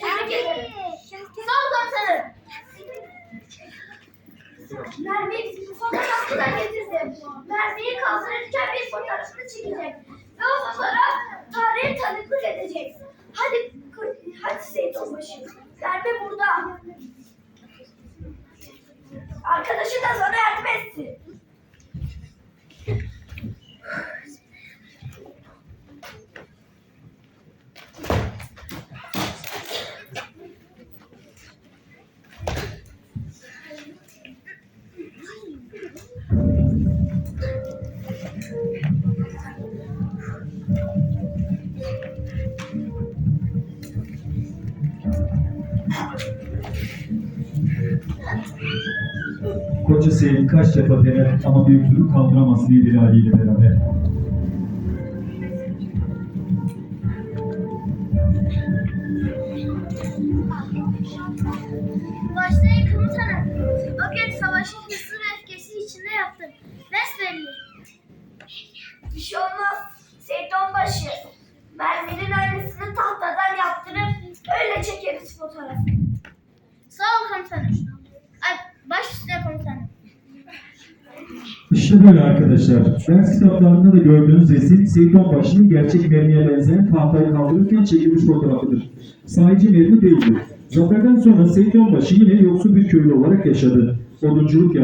Tebrik ederim. Sağ ol komutanım. Mermi'yi bizim fotoğrafçıdan getirdim. Mermi'yi kaldırırken bir fotoğrafını çekecek. Ve o fotoğraf tarihe tanıklık edecek. Hadi, hadi Seyit Onbaşı. Mermi burada. Arkadaşı da sana yardım etsin. Koca Seyit kaç defa dener ama bir türlü kaldıramaz lideri Ali ile beraber. Başlayın komutanım. O gün savaşı hızlı ve öfkesi içinde yaptım. Besbelli. Bir şey olmaz. Seyit Onbaşı. Merminin aynısını tahtadan yaptırıp öyle çekeriz fotoğrafı. Sağ ol komutanım. Ay, baş üstüne komutanım. İşte böyle arkadaşlar. Ders kitaplarında da gördüğünüz resim Seyit Onbaşı'nın gerçek mermiye benzeyen tahtayı kaldırırken çekilmiş fotoğrafıdır. Sahici mermi değildir. Zaferden sonra Seyit Onbaşı yine yoksul bir köylü olarak yaşadı. Odunculuk yaptı.